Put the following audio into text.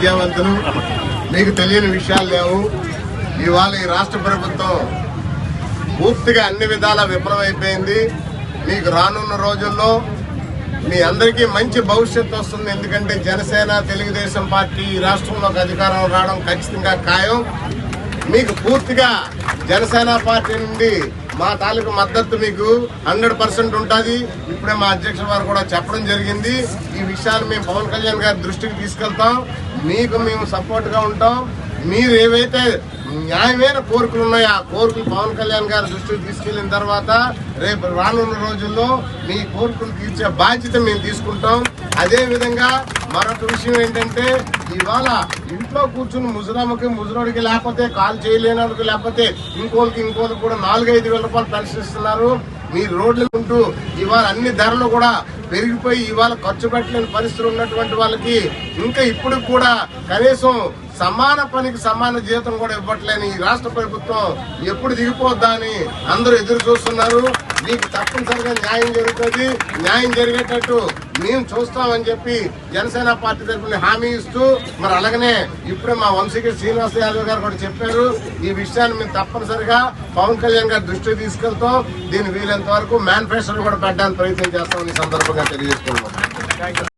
విద్యావంతులు మీకు తెలియని విషయాలు లేవు. ఇవాళ ఈ రాష్ట్ర ప్రభుత్వం పూర్తిగా అన్ని విధాల విఫలమైపోయింది. మీకు రానున్న రోజుల్లో మీ అందరికీ మంచి భవిష్యత్తు వస్తుంది. ఎందుకంటే జనసేన తెలుగుదేశం పార్టీ ఈ రాష్ట్రంలోకి అధికారం రావడం ఖచ్చితంగా ఖాయం. మీకు పూర్తిగా జనసేన పార్టీ నుండి మా తాలూకు మద్దతు మీకు హండ్రెడ్ పర్సెంట్ ఉంటుంది. ఇప్పుడే మా అధ్యక్షుల వారు కూడా చెప్పడం జరిగింది. ఈ విషయాన్ని మేము పవన్ కళ్యాణ్ గారి దృష్టికి తీసుకెళ్తాం. మీకు మేము సపోర్ట్గా ఉంటాం. మీరు ఏవైతే న్యాయమైన కోరికలు ఉన్నాయో ఆ కోరికలు పవన్ కళ్యాణ్ గారి దృష్టికి తీసుకెళ్ళిన తర్వాత రేపు రానున్న రోజుల్లో మీ కోరికలు తీర్చే బాధ్యత మేము తీసుకుంటాం. అదేవిధంగా మరొక విషయం ఏంటంటే ఇవాళ ఇంట్లో కూర్చుని ముసలమ్మకి ముసలోడికి లేకపోతే కాల్ చేయలేనోడికి లేకపోతే ఇంకోళ్ళకి ఇంకోళ్ళకి కూడా నాలుగైదు వేల రూపాయలు పెన్షన్ ఇస్తున్నారు. మీ రోడ్లు ఉంటూ ఇవాళ అన్ని ధరలు కూడా పెరిగిపోయి ఇవాళ ఖర్చు పెట్టలేని పరిస్థితులు ఉన్నటువంటి వాళ్ళకి ఇంకా ఇప్పుడు కూడా కనీసం సమాన పనికి సమాన జీతం కూడా ఇవ్వట్లేని ఈ రాష్ట్ర ప్రభుత్వం ఎప్పుడు దిగిపోద్దా అని అందరూ ఎదురు చూస్తున్నారు. మీకు తప్పనిసరిగా న్యాయం జరుగుతుంది. న్యాయం జరిగేటట్టు మేము చూస్తామని చెప్పి జనసేన పార్టీ తరఫున హామీ ఇస్తూ మరి అలాగనే ఇప్పుడే మా వంశీకి శ్రీనివాస యాదవ్ గారు కూడా చెప్పారు. ఈ విషయాన్ని మేము తప్పనిసరిగా పవన్ కళ్యాణ్ గారి దృష్టికి తీసుకెళ్తాం. దీన్ని వీలైనంత వరకు మేనిఫెస్టోలు కూడా పెట్టడానికి ప్రయత్నం చేస్తామని సందర్భంగా తెలియజేసుకున్నాం